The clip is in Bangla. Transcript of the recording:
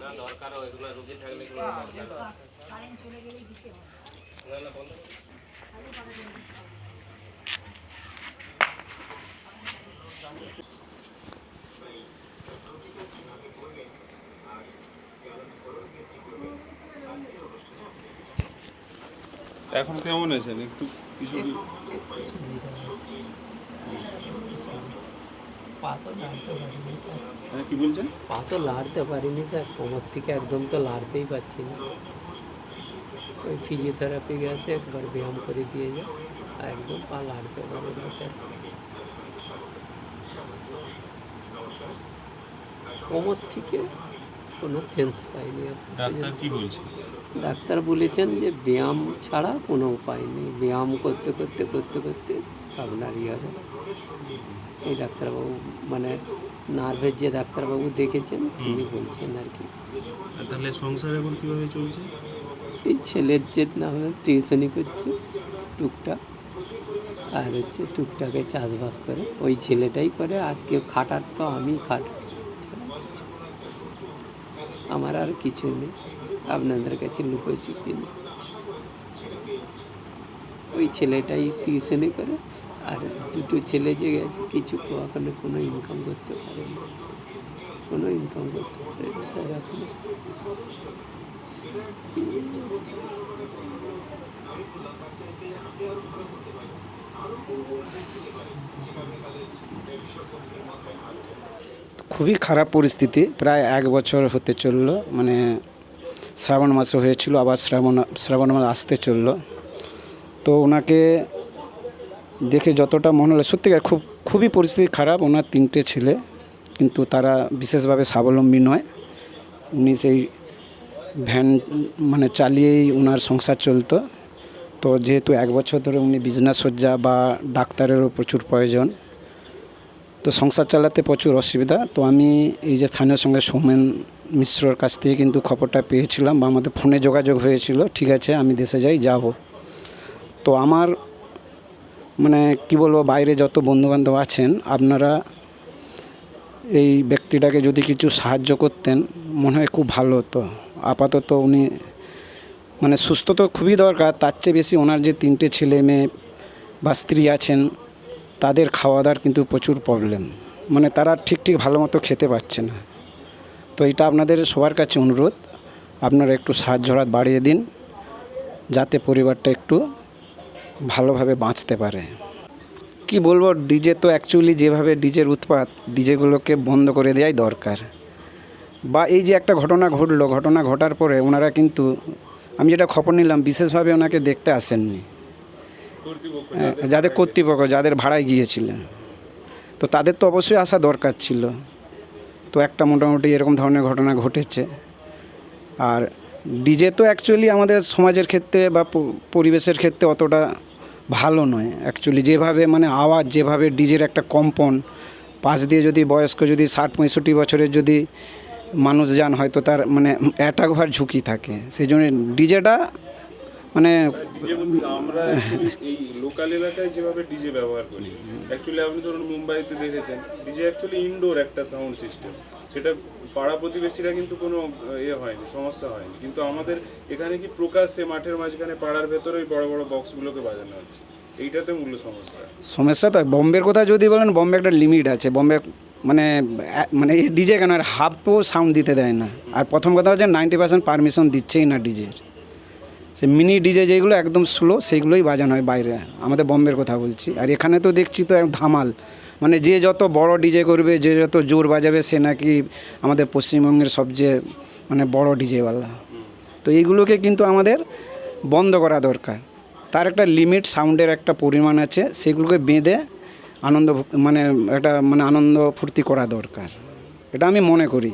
না দরকার হয় রুগী থাকলে কোনো দরকার না না বন্ধ এখন কেমন আছেন? একটু কিছু পা তো লাড়তে পারিনি স্যার। হ্যাঁ কি বলছেন? পা তো লাড়তে পারিনি স্যার। কোমর থেকে একদম তো লাড়তেই পারছি না। ওই ফিজিওথেরাপি গেছে একবার ব্যায়াম করে দিয়ে যায় আর একদম পা লাড়তে পারে না স্যার। কোমর থেকে কোনো সেন্স পাইনি ডাক্তার কি বলছে? ডাক্তার বলেছেন যে ব্যায়াম ছাড়া কোনো উপায় নেই। ব্যায়াম করতে করতে করতে করতে আপনার ইয়ে হবে এই ডাক্তারবাবু মানে নার্ভের যে ডাক্তারবাবু দেখেছেন তিনি বলছেন আর কি। তাহলে সংসার এখন কীভাবে চলছে? এই ছেলের যে নাম টিউশনই করছে টুকটাক। আর হচ্ছে টুকটাকে চাষবাস করে। ওই ছেলেটাই করে আজকে খাটার তো আমি খাট না। আমার আর কিছু নেই। আপনাদের কাছে লুকোচুপি নেই। ওই ছেলেটাই টিউশনই করে আর দুটো ছেলে যে গেছে, কিছু এখনও কোনো ইনকাম করতে পারেনি কোনো ইনকাম করতে পারেনি স্যার এখনও খুবই খারাপ পরিস্থিতি, প্রায় এক বছর হতে চলল মানে শ্রাবণ মাসে হয়েছিল, আবার শ্রাবণ শ্রাবণ মাস আসতে চলল। তো ওনাকে দেখে যতটা মনে হলো, সত্যিকার খুব, খুবই পরিস্থিতি খারাপ। ওনার তিনটে ছেলে, কিন্তু তারা বিশেষভাবে স্বাবলম্বী নয়। উনি সেই ভ্যান মানে চালিয়েই ওনার সংসার চলতো। তো যেহেতু এক বছর ধরে উনি বিজনেস সজ্জা বা ডাক্তারেরও প্রচুর প্রয়োজন, তো সংসার চালাতে প্রচুর অসুবিধা। তো আমি এই যে স্থানীয় সঙ্গে সৌমেন মিশ্রর কাছ থেকে কিন্তু খবরটা পেয়েছিলাম বা আমাদের ফোনে যোগাযোগ হয়েছিল, ঠিক আছে, আমি দেশে যাই, যাব। তো আমার মানে কি বলব, বাইরে যত বন্ধুবান্ধব আছেন, আপনারা এই ব্যক্তিটাকে যদি কিছু সাহায্য করতেন, মনে হয় খুব ভালো হতো। আপাতত উনি মানে সুস্থ তো খুবই দরকার, তার চেয়ে বেশি ওনার যে তিনটে ছেলে মেয়ে বা স্ত্রী আছেন, তাদের খাওয়া দাওয়ার কিন্তু প্রচুর প্রবলেম মানে তারা ঠিক ঠিক ভালো মতো খেতে পাচ্ছে না। তো এটা আপনাদের সবার কাছে অনুরোধ, আপনারা একটু সাহায্য হাত বাড়িয়ে দিন, যাতে পরিবারটা একটু ভালোভাবে বাঁচতে পারে। কি বলব ডিজে তো অ্যাকচুয়ালি যেভাবে ডিজের উৎপাত ডিজেগুলোকে বন্ধ করে দেওয়াই দরকার। বা এই যে একটা ঘটনা ঘটলো ঘটনা ঘটার পরে ওনারা কিন্তু আমি যেটা খবর নিলাম বিশেষভাবে ওনাকে দেখতে আসেননি। হ্যাঁ, যাদের কর্তৃপক্ষ যাদের ভাড়ায় গিয়েছিলেন। তো তাদের তো অবশ্যই আসা দরকার ছিল। তো একটা মোটামুটি এরকম ধরনের ঘটনা ঘটেছে। আর ডিজে তো অ্যাকচুয়ালি আমাদের সমাজের ক্ষেত্রে বা পরিবেশের ক্ষেত্রে অতটা ভালো নয়। অ্যাকচুয়ালি যেভাবে মানে আওয়াজ, যেভাবে ডিজের একটা কম্পন, পাশ দিয়ে যদি বয়স্ক, যদি ষাট, পঁয়ষট্টি বছরের যদি মানুষ যান, হয়তো তার মানে অ্যাটাক হওয়ার ঝুঁকি থাকে। সেই জন্য ডিজেটা মানে আমরা এই লোকাল এলাকায় যেভাবে ডিজে ব্যবহার করি অ্যাকচুয়ালি আপনি ধরুন মুম্বাইতে দেখেছেন, ডিজে অ্যাকচুয়ালি ইনডোর একটা সাউন্ড সিস্টেম সেটা পাড়া প্রতিবেশীরা কিন্তু কোনো ইয়ে হয়নি, সমস্যা হয়নি। কিন্তু আমাদের এখানে কি প্রকাশ্যে মাঠের মাঝখানে পাড়ার ভেতরে ওই বড় বড় বক্সগুলোকে বাজানো হচ্ছে? এইটাতে মূল সমস্যা। সমস্যা তো, বম্বের কথা যদি বলেন, বম্বে একটা লিমিট আছে। বম্বে মানে মানে ডিজে কেন? আর হাফও সাউন্ড দিতে দেয় না। আর প্রথম কথা হচ্ছে নাইনটি পার্সেন্ট পারমিশন দিচ্ছেই না ডিজের সে মিনি ডিজে যেগুলো একদম স্লো সেগুলোই বাজানো হয় বাইরে। আমাদের বম্বের কথা বলছি। আর এখানে তো দেখছি তো এক ধামাল। মানে যে যত বড় ডিজে করবে, যে যত জোর বাজাবে, সে নাকি আমাদের পশ্চিমবঙ্গের সবচেয়ে মানে বড় ডিজেওয়ালা তো এইগুলোকে কিন্তু আমাদের বন্ধ করা দরকার। তার একটা লিমিট সাউন্ডের একটা পরিমাণ আছে, সেগুলোকে বেঁধে আনন্দ মানে একটা মানে আনন্দ ফুর্তি করা দরকার। এটা আমি মনে করি।